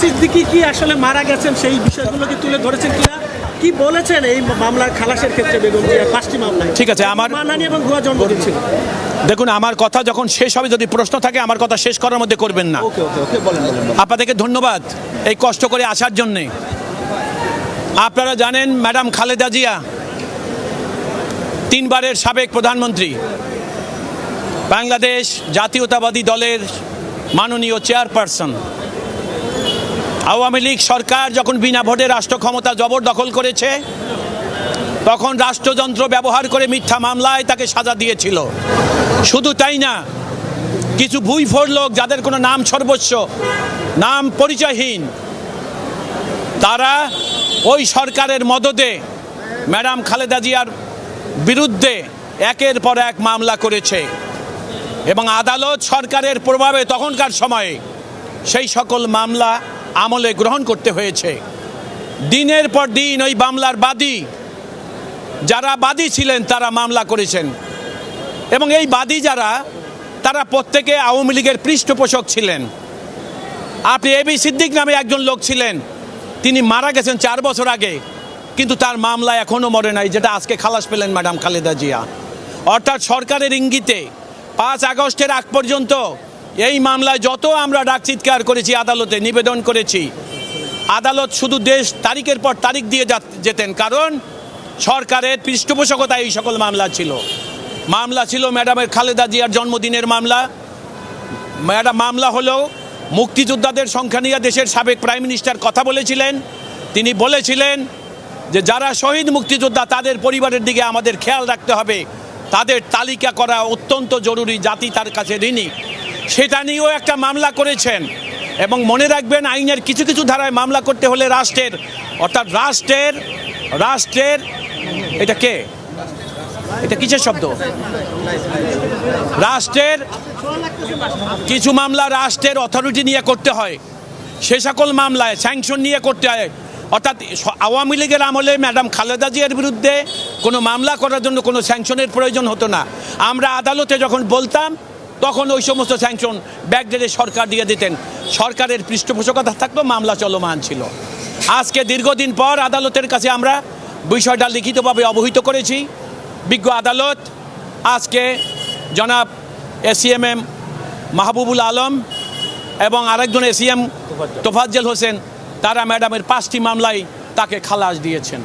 সিদ্দিকি কি আসলে মারা গেছেন? সেই বিষয়গুলো কি তুলে ধরেছেন কিনা? কি বলেছেন এই মামলার খালাসের ক্ষেত্রে বেগম জিয়া? পাঁচটি মামলায়। ঠিক আছে, আমার- মানানি এবং ভুয়া জন্মদিন ছিল দেখুন আমার কথা যখন শেষ হবে যদি প্রশ্ন থাকে আমার কথা শেষ করার মধ্যে করবেন না। আপনাদেরকে ধন্যবাদ এই কষ্ট করে আসার জন্যে। আপনারা জানেন ম্যাডাম খালেদা জিয়া তিনবারের সাবেক প্রধানমন্ত্রী। বাংলাদেশ জাতীয়তাবাদী দলের মাননীয় চেয়ারপারসন। আওয়ামী লীগ সরকার যখন বিনা ভোটে রাষ্ট্র ক্ষমতা জবরদখল করেছে, তখন রাষ্ট্রযন্ত্র ব্যবহার করে মিথ্যা মামলায় তাকে সাজা দিয়েছিল। শুধু তাই না, কিছু ভুইফোর লোক যাদের কোনো নাম সর্বস্ব, নাম পরিচয়হীন, তারা ওই সরকারের মদদে ম্যাডাম খালেদা জিয়ার বিরুদ্ধে একের পর এক মামলা করেছে। এবং আদালত সরকারের প্রভাবে তখনকার সময়ে সেই সকল মামলা আমলে গ্রহণ করতে হয়েছে। দিনের পর দিন ওই মামলার বাদী, যারা বাদী ছিলেন, তারা মামলা করেছেন। এবং এই বাদী যারা, তারা প্রত্যেকে আওয়ামী লীগের পৃষ্ঠপোষক ছিলেন। আপনি এ বি সিদ্দিক নামে একজন লোক ছিলেন। তিনি মারা গেছেন চার বছর আগে, কিন্তু তার মামলা এখনও মরে নাই, যেটা আজকে খালাস পেলেন ম্যাডাম খালেদা জিয়া। অর্থাৎ সরকারের ইঙ্গিতে পাঁচ আগস্টের আগ পর্যন্ত এই মামলায় যত আমরা ডাক চিৎকার করেছি, আদালতে নিবেদন করেছি। আদালত শুধু দেশ তারিখের পর তারিখ দিয়ে যেতেন, কারণ সরকারের পৃষ্ঠপোষকতা এই সকল মামলা ছিল। মামলা ছিল ম্যাডামের খালেদা জিয়ার জন্মদিনের মামলা। ম্যাডাম মামলা হলো মুক্তিযোদ্ধাদের সংখ্যা নিয়ে দেশের সাবেক প্রাইম মিনিস্টার কথা বলেছিলেন। তিনি বলেছিলেন যে যারা শহীদ মুক্তিযোদ্ধা, তাদের পরিবারের দিকে আমাদের খেয়াল রাখতে হবে। তাদের তালিকা করা অত্যন্ত জরুরি, জাতি তার কাছে ঋণী। সেটা নিয়েও একটা মামলা করেছেন। এবং মনে রাখবেন, আইনের কিছু কিছু ধারায় মামলা করতে হলে রাষ্ট্রের, অর্থাৎ রাষ্ট্রের রাষ্ট্রের, এটা কে? এটা কিসের শব্দ? রাষ্ট্রের কিছু মামলা রাষ্ট্রের অথরিটি নিয়ে করতে হয়। সে সকল মামলায় স্যাংশন নিয়ে করতে হয়। অর্থাৎ আওয়ামী লীগের আমলে ম্যাডাম খালেদা জিয়ার বিরুদ্ধে কোনো মামলা করার জন্য কোনো স্যাংশনের প্রয়োজন হতো না। আমরা আদালতে যখন বলতাম তখন ওই সমস্ত স্যাংশন ব্যাকডেটে সরকার দিয়ে দিতেন। সরকারের পৃষ্ঠপোষকতা থাকতো, মামলা চলমান ছিল। আজকে দীর্ঘদিন পর আদালতের কাছে আমরা বিষয়টা লিখিতভাবে অবহিত করেছি। বিজ্ঞ আদালত, আজকে জনাব এসিএমএম মাহবুবুল আলম এবং আরেকজন এসিএম তোফাজ্জেল হোসেন, তারা ম্যাডামের পাঁচটি মামলায় তাকে খালাস দিয়েছেন।